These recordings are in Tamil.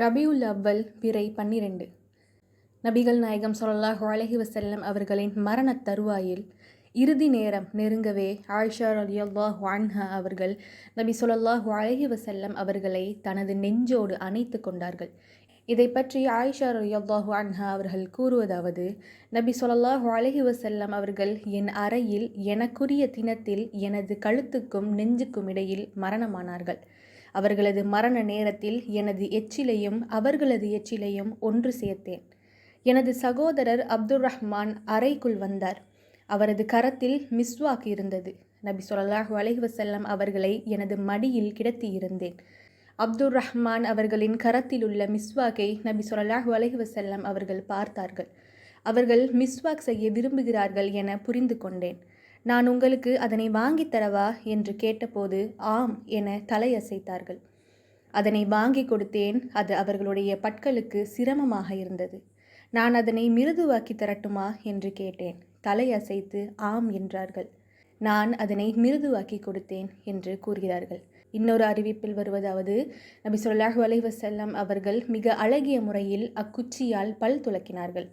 ரபியுல் அவ்வல் பிறை பன்னிரண்டு. நபிகள் நாயகம் ஸல்லல்லாஹு அலஹி வசல்லம் அவர்களின் மரணத் தருவாயில் இறுதி நேரம் நெருங்கவே ஆயிஷா ரலியல்லாஹு வான்ஹா அவர்கள் நபி ஸல்லல்லாஹு அலஹி வசல்லம் அவர்களை தனது நெஞ்சோடு அணைத்து கொண்டார்கள். இதை பற்றி ஆயிஷா ரலியல்லாஹு வான்ஹா அவர்கள் கூறுவதாவது நபி ஸல்லல்லாஹு அலஹி வசல்லம் அவர்கள் என் அறையில் எனக்குரிய தினத்தில் எனது கழுத்துக்கும் நெஞ்சுக்கும் இடையில் மரணமானார்கள். அவர்களது மரண நேரத்தில் எனது எச்சிலையும் அவர்களது எச்சிலையும் ஒன்று சேர்த்தேன். எனது சகோதரர் அப்துர் ரஹ்மான் அறைக்குள் வந்தார். அவரது கரத்தில் மிஸ்வாக் இருந்தது. நபி ஸல்லல்லாஹு அலைவசல்லம் அவர்களை எனது மடியில் கிடத்தியிருந்தேன் அப்துல் அப்துர் ரஹ்மான் அவர்களின் கரத்தில் உள்ள மிஸ்வாக்கை நபி சொல்லாஹு அலைவசல்லம் அவர்கள் பார்த்தார்கள். அவர்கள் மிஸ்வாக் செய்ய விரும்புகிறார்கள் என புரிந்து கொண்டேன். நான் உங்களுக்கு அதனை வாங்கித் தரவா? என்று கேட்டபோது ஆம் என தலையசைத்தார்கள். அதனை வாங்கி கொடுத்தேன். அது அவர்களுடைய பற்களுக்கு சிரமமாக இருந்தது. நான் அதனை மிருதுவாக்கி தரட்டுமா? என்று கேட்டேன். தலையசைத்து ஆம் என்றார்கள். நான் அதனை மிருதுவாக்கி கொடுத்தேன் என்று கூறுகிறார்கள். இன்னொரு அறிவிப்பில் வருவதாவது நபி சொல்லாஹு அலைஹி அவர்கள் மிக அழகிய முறையில் அக்குச்சியால் பல் துலக்கினார்கள்.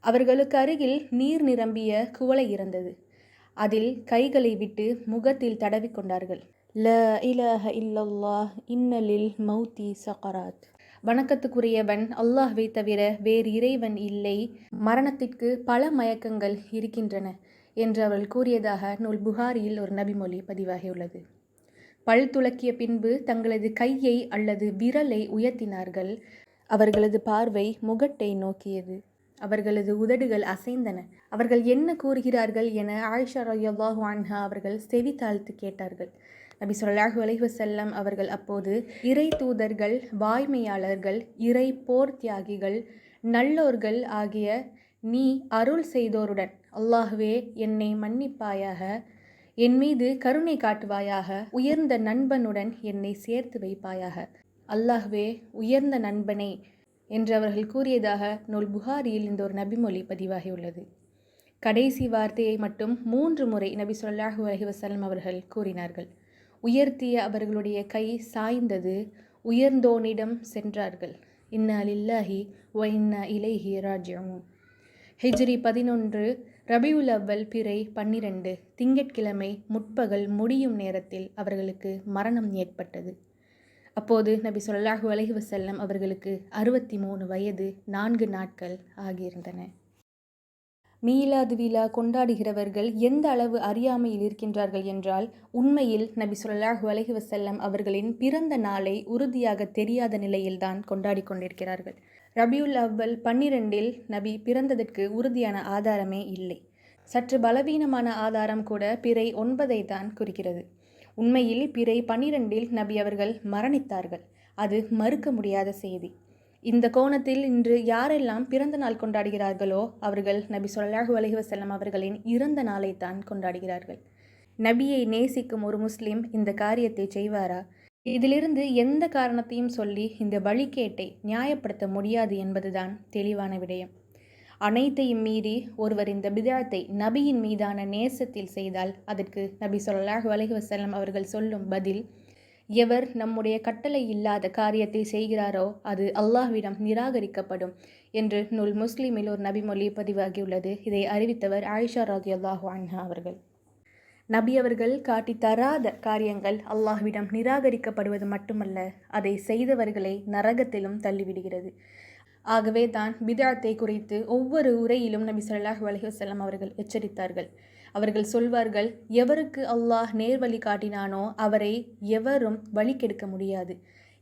அவர்களுக்கு அருகில் நீர் நிரம்பிய குவளை இருந்தது. அதில் கைகளை விட்டு முகத்தில் தடவிக்கொண்டார்கள் ல இலஹ இல்லல்லாஹ் இன்னலில் மௌத்தி சகராத். வணக்கத்துக்குரியவன் அல்லாஹ்வை தவிர வேறு இறைவன் இல்லை. மரணத்திற்கு பல மயக்கங்கள் இருக்கின்றன என்று அவர்கள் கூறியதாக நூல் புகாரியில் ஒரு நபிமொழி பதிவாகியுள்ளது. பல் துலக்கிய பின்பு தங்களது கையை அல்லது விரலை உயர்த்தினார்கள். அவர்களது பார்வை முகட்டை நோக்கியது. அவர்களது உதடுகள் அசைந்தன. அவர்கள் என்ன கூறுகிறார்கள் என ஆயிஷா ரய்யல்லாஹு அன்ஹா அவர்கள் செவி தாழ்த்து கேட்டார்கள். நபி சொல்லாஹு அலைவசல்லம் அவர்கள் அப்போது இறை தூதர்கள் வாய்மையாளர்கள் இறை போர் தியாகிகள் நல்லோர்கள் ஆகிய நீ அருள் செய்தோருடன் அல்லாஹுவே என்னை மன்னிப்பாயாக என் மீது கருணை காட்டுவாயாக உயர்ந்த நண்பனுடன் என்னை சேர்த்து வைப்பாயாக. அல்லாஹ்வே உயர்ந்த நண்பனே என்று அவர்கள் கூறியதாக நூல் புகாரியில் இந்த ஒரு நபிமொழி பதிவாகியுள்ளது. கடைசி வார்த்தையை மட்டும் மூன்று முறை நபி சொல்லாஹு அலஹி வசலம் அவர்கள் கூறினார்கள். உயர்த்திய அவர்களுடைய கை சாய்ந்தது உயர்ந்தோனிடம் சென்றார்கள். இன்னா லில்லாஹி ஒ இன்னா இலைஹி ராஜ்யம் ஹிஜ்ரி பதினொன்று ரபியுல் அவ்வல் பிறை பன்னிரண்டு திங்கட்கிழமை முற்பகல் முடியும் நேரத்தில் அவர்களுக்கு மரணம் ஏற்பட்டது. அப்போது நபி சொல்லாஹு அலஹி வசல்லம் அவர்களுக்கு அறுபத்தி மூணு வயது நான்கு நாட்கள் ஆகியிருந்தன. மீலாது விழா கொண்டாடுகிறவர்கள் எந்த அளவு அறியாமையில் இருக்கின்றார்கள் என்றால் உண்மையில் நபி சொல்லாஹு அலஹி வசல்லம் அவர்களின் பிறந்த நாளை உறுதியாக தெரியாத நிலையில்தான் கொண்டாடி கொண்டிருக்கிறார்கள். ரபியுல் அவ்வல் பன்னிரெண்டில் நபி பிறந்ததற்கு உறுதியான ஆதாரமே இல்லை. சற்று பலவீனமான ஆதாரம் கூட பிறை ஒன்பதை தான் குறிக்கிறது. உண்மையில் பிறை பனிரெண்டில் நபி அவர்கள் மரணித்தார்கள். அது மறுக்க முடியாத செய்தி. இந்த கோணத்தில் இன்று யாரெல்லாம் பிறந்த நாள் கொண்டாடுகிறார்களோ அவர்கள் நபி சொல்லாஹு அலஹிவசல்லம் அவர்களின் இறந்த நாளை தான் கொண்டாடுகிறார்கள். நபியை நேசிக்கும் ஒரு முஸ்லிம் இந்த காரியத்தை செய்வாரா? இதிலிருந்து எந்த காரணத்தையும் சொல்லி இந்த வழிகேட்டை நியாயப்படுத்த முடியாது என்பதுதான் தெளிவான விடயம். அனைத்தையும் மீறி ஒருவர் இந்த பிதாத்தை நபியின் மீதான நேசத்தில் செய்தால் அதற்கு நபி சொல்லலாக அலஹி வசல்லம் அவர்கள் சொல்லும் பதில் எவர் நம்முடைய கட்டளை இல்லாத காரியத்தை செய்கிறாரோ அது அல்லாஹ்விடம் நிராகரிக்கப்படும் என்று நூல் முஸ்லீமில் ஒரு நபிமொழி பதிவாகியுள்ளது இதை அறிவித்தவர் ஆயிஷா ராதி அல்லாஹு அன்ஹா அவர்கள். நபி அவர்கள் காட்டி தராத காரியங்கள் அல்லாஹ்விடம் நிராகரிக்கப்படுவது மட்டுமல்ல அதை செய்தவர்களை நரகத்திலும் தள்ளிவிடுகிறது. ஆகவே தான் பிதாத்தை குறித்து ஒவ்வொரு உரையிலும் நபி சொல்லாஹ் அலஹிவசல்லம் அவர்கள் எச்சரித்தார்கள். அவர்கள் சொல்வார்கள் எவருக்கு அல்லாஹ் நேர் வழி காட்டினானோ அவரை எவரும் வழி கெடுக்க முடியாது.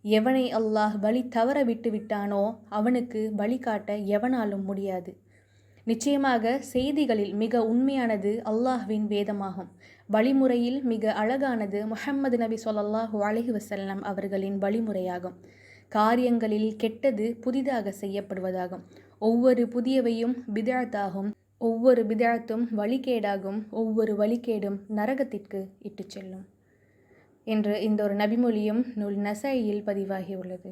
எவனை அல்லாஹ் வழி தவற விட்டு விட்டானோ அவனுக்கு வழி காட்ட எவனாலும் முடியாது. நிச்சயமாக செய்திகளில் மிக உண்மையானது அல்லாஹ்வின் வேதமாகும். வழிமுறையில் மிக அழகானது முஹம்மது நபி சொல்லாஹு அலஹி வசல்லம் அவர்களின் வழிமுறையாகும். காரியங்களில் கெட்டது புதிதாக செய்யப்படுவதாகும். ஒவ்வொரு புதியவையும் பிதாத்தாகும். ஒவ்வொரு பிதாத்தும் வழிகேடாகும். ஒவ்வொரு வழிகேடும் நரகத்திற்கு இட்டுச் செல்லும். என்று இந்த ஒரு நபிமொழியும் நூல் நசையில் பதிவாகியுள்ளது.